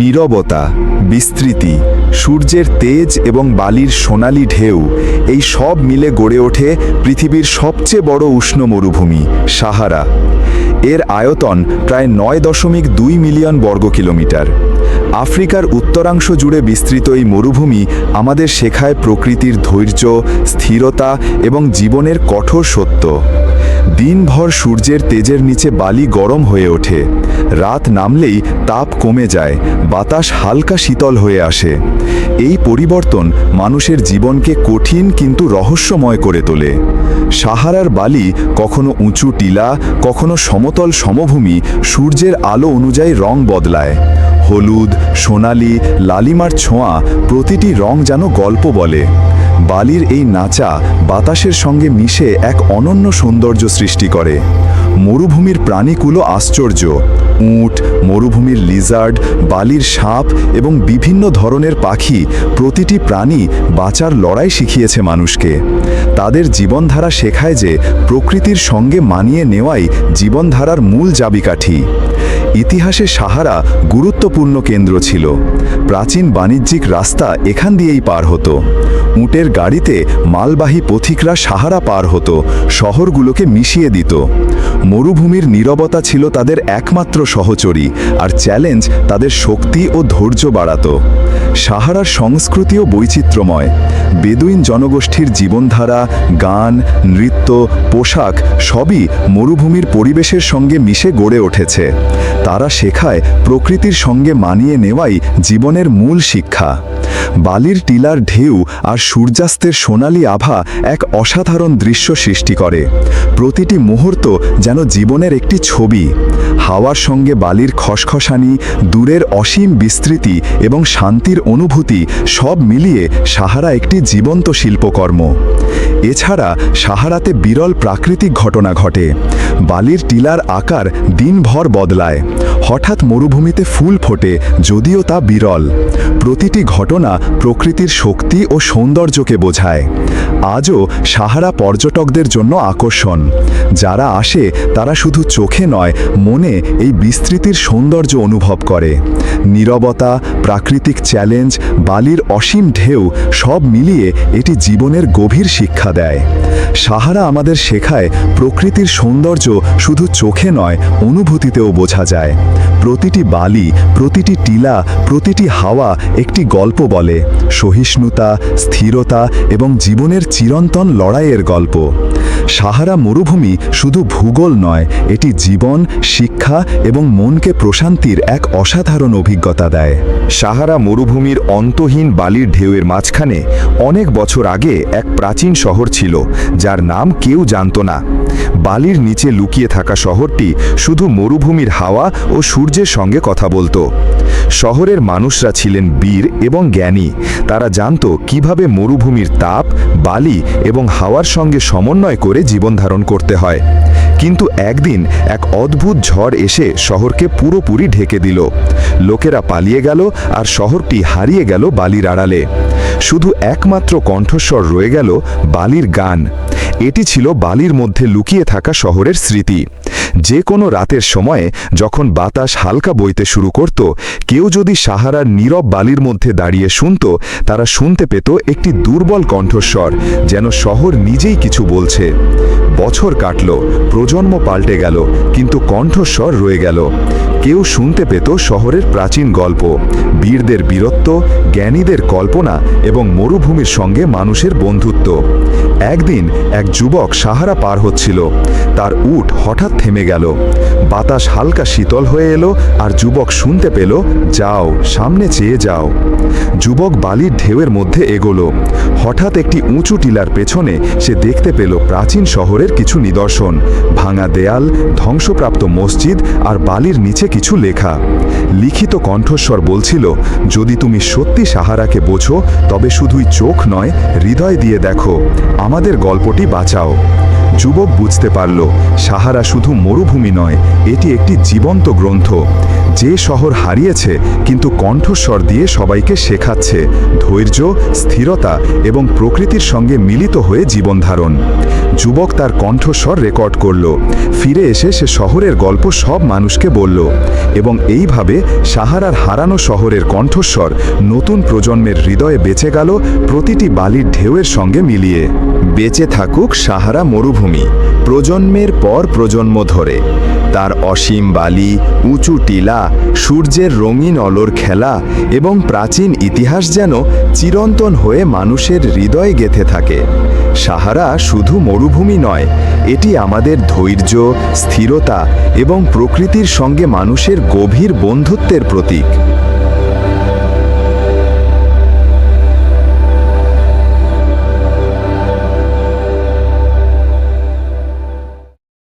নীরবতা, বিস্তৃতি, সূর্যের তেজ এবং বালির সোনালি ঢেউ, এই সব মিলে গড়ে ওঠে পৃথিবীর সবচেয়ে বড় উষ্ণ মরুভূমি, সাহারা। এর আয়তন প্রায় নয় দশমিক দুই মিলিয়ন বর্গ কিলোমিটার। আফ্রিকার উত্তরাংশ জুড়ে বিস্তৃত এই মরুভূমি আমাদের শেখায় প্রকৃতির ধৈর্য, স্থিরতা এবং জীবনের কঠোর সত্য। দিনভর সূর্যের তেজের নিচে বালি গরম হয়ে ওঠে। রাত নামলেই তাপ কমে যায়, বাতাস হালকা শীতল হয়ে আসে। এই পরিবর্তন মানুষের জীবনকে কঠিন কিন্তু রহস্যময় করে তোলে। সাহারার বালি কখনো উঁচু টিলা, কখনো সমতল সমভূমি, সূর্যের আলো অনুযায়ী রং বদলায়। হলুদ, সোনালি, লালিমার ছোঁয়া প্রতিটি রং যেন গল্প বলে। বালির এই নাচা বাতাসের সঙ্গে মিশে এক অনন্য সৌন্দর্য সৃষ্টি করে। মরুভূমির প্রাণীকুলো আশ্চর্য। উট, মরুভূমির লিজার্ড বালির সাপ এবং বিভিন্ন ধরনের পাখি প্রতিটি প্রাণী বাঁচার লড়াই শিখিয়েছে মানুষকে। তাদের জীবনধারা শেখায় যে প্রকৃতির সঙ্গে মানিয়ে নেওয়াই জীবনধারার মূল চাবিকাঠি। ইতিহাসে সাহারা গুরুত্বপূর্ণ কেন্দ্র ছিল। প্রাচীন বাণিজ্যিক রাস্তা এখান দিয়েই পার হতো। উটের গাড়িতে মালবাহী পথিকরা সাহারা পার হতো, শহরগুলোকে মিশিয়ে দিত। মরুভূমির নীরবতা ছিল তাদের একমাত্র সহচরী, আর চ্যালেঞ্জ তাদের শক্তি ও ধৈর্য বাড়াতো। সাহারার সংস্কৃতিও বৈচিত্র্যময়, বেদুইন জনগোষ্ঠীর জীবনধারা, গান, নৃত্য, পোশাক সবই মরুভূমির পরিবেশের সঙ্গে মিশে গড়ে উঠেছে। তারা শেখায় প্রকৃতির সঙ্গে মানিয়ে নেওয়াই জীবনের মূল শিক্ষা। বালির টিলার ঢেউ আর সূর্যাস্তের সোনালি আভা এক অসাধারণ দৃশ্য সৃষ্টি করে। প্রতিটি মুহূর্ত যেন জীবনের একটি ছবি। হাওয়ার সঙ্গে বালির খসখসানি, দূরের অসীম বিস্তৃতি এবং শান্তির অনুভূতি সব মিলিয়ে সাহারা একটি জীবন্ত শিল্পকর্ম। এছাড়া সাহারাতে বিরল প্রাকৃতিক ঘটনা ঘটে। বালির টিলার আকার দিনভর বদলায়। হঠাৎ মরুভূমিতে ফুল ফোটে, যদিও তা বিরল। প্রতিটি ঘটনা প্রকৃতির শক্তি ও সৌন্দর্যকে বোঝায়। আজও সাহারা পর্যটকদের জন্য আকর্ষণ। যারা আসে, তারা শুধু চোখে নয়, মনে এই বিস্তৃতির সৌন্দর্য অনুভব করে। নীরবতা, প্রাকৃতিক চ্যালেঞ্জ, বালির অসীম ঢেউ সব মিলিয়ে এটি জীবনের গভীর শিক্ষা দেয়। সাহারা আমাদের শেখায় প্রকৃতির সৌন্দর্য শুধু চোখে নয়, অনুভূতিতেও বোঝা যায়। প্রতিটি বালি, প্রতিটি টিলা, প্রতিটি হাওয়া একটি গল্প বলে। সহিষ্ণুতা, স্থিরতা এবং জীবনের চিরন্তন লড়াইয়ের গল্প। সাহারা মরুভূমি শুধু ভূগোল নয়, এটি জীবন, শিক্ষা এবং মনকে প্রশান্তির এক অসাধারণ অভিজ্ঞতা দেয়। সাহারা মরুভূমির অন্তহীন বালির ঢেউয়ের মাঝখানে অনেক বছর আগে এক প্রাচীন শহর ছিল, যার নাম কেউ জানত না। বালির নিচে লুকিয়ে থাকা শহরটি শুধু মরুভূমির হাওয়া ও সূর্যের সঙ্গে কথা বলতো। শহরের মানুষরা ছিলেন বীর এবং জ্ঞানী। তারা জানত কীভাবে মরুভূমির তাপ, বালি এবং হাওয়ার সঙ্গে সমন্বয় করে জীবন ধারণ করতে হয়। কিন্তু একদিন এক অদ্ভুত ঝড় এসে শহরকে পুরোপুরি ঢেকে দিল। লোকেরা পালিয়ে গেল আর শহরটি হারিয়ে গেল বালির আড়ালে। শুধু একমাত্র কণ্ঠস্বর রয়ে গেল বালির গান। এটি ছিল বালির মধ্যে লুকিয়ে থাকা শহরের স্মৃতি। যে কোনো রাতের সময়ে যখন বাতাস হালকা বইতে শুরু করত, কেউ যদি সাহারার নীরব বালির মধ্যে দাঁড়িয়ে শুনত, তারা শুনতে পেত একটি দুর্বল কণ্ঠস্বর যেন শহর নিজেই কিছু বলছে। বছর কাটল, প্রজন্ম পাল্টে গেল, কিন্তু কণ্ঠস্বর রয়ে গেল। কেউ শুনতে পেত শহরের প্রাচীন গল্প, বীরদের বীরত্ব, জ্ঞানীদের কল্পনা এবং মরুভূমির সঙ্গে মানুষের বন্ধুত্ব। একদিন এক যুবক সাহারা পার হচ্ছিল। তার উট হঠাৎ থেমে গেল। বাতাস হালকা শীতল হয়ে এলো আর যুবক শুনতে পেল, যাও, সামনে চেয়ে যাও। যুবক বালির ঢেউয়ের মধ্যে এগোলো। হঠাৎ একটি উঁচু টিলার পেছনে সে দেখতে পেল প্রাচীন শহরের কিছু নিদর্শন। ভাঙা দেয়াল, ধ্বংসপ্রাপ্ত মসজিদ আর বালির নিচে কিছু লেখা। লিখিত কণ্ঠস্বর বলছিল, যদি তুমি সত্যি সাহারাকে বোঝো, তবে শুধুই চোখ নয়, হৃদয় দিয়ে দেখো। আমাদের গল্পটি বাঁচাও। যুবক বুঝতে পারল, সাহারা শুধু মরুভূমি নয়, এটি একটি জীবন্ত গ্রন্থ। যে শহর হারিয়েছে, কিন্তু কণ্ঠস্বর দিয়ে সবাইকে শেখাচ্ছে, ধৈর্য, স্থিরতা এবং প্রকৃতির সঙ্গে মিলিত হয়ে জীবনধারণ। যুবক তার কণ্ঠস্বর রেকর্ড করল। ফিরে এসে সে শহরের গল্প সব মানুষকে বলল এবং এইভাবে সাহারার হারানো শহরের কণ্ঠস্বর নতুন প্রজন্মের হৃদয়ে বেঁচে গেল প্রতিটি বালির ঢেউয়ের সঙ্গে মিলিয়ে। বেঁচে থাকুক সাহারা মরুভূমি, প্রজন্মের পর প্রজন্ম ধরে। তার অসীম বালি, উঁচু টিলা সূর্যের রঙিন অলোর খেলা এবং প্রাচীন ইতিহাস যেন চিরন্তন হয়ে মানুষের হৃদয় গেথে থাকে। সাহারা শুধু মরুভূমি নয়, এটি আমাদের ধৈর্য, স্থিরতা এবং প্রকৃতির সঙ্গে মানুষের গভীর বন্ধুত্বের প্রতীক।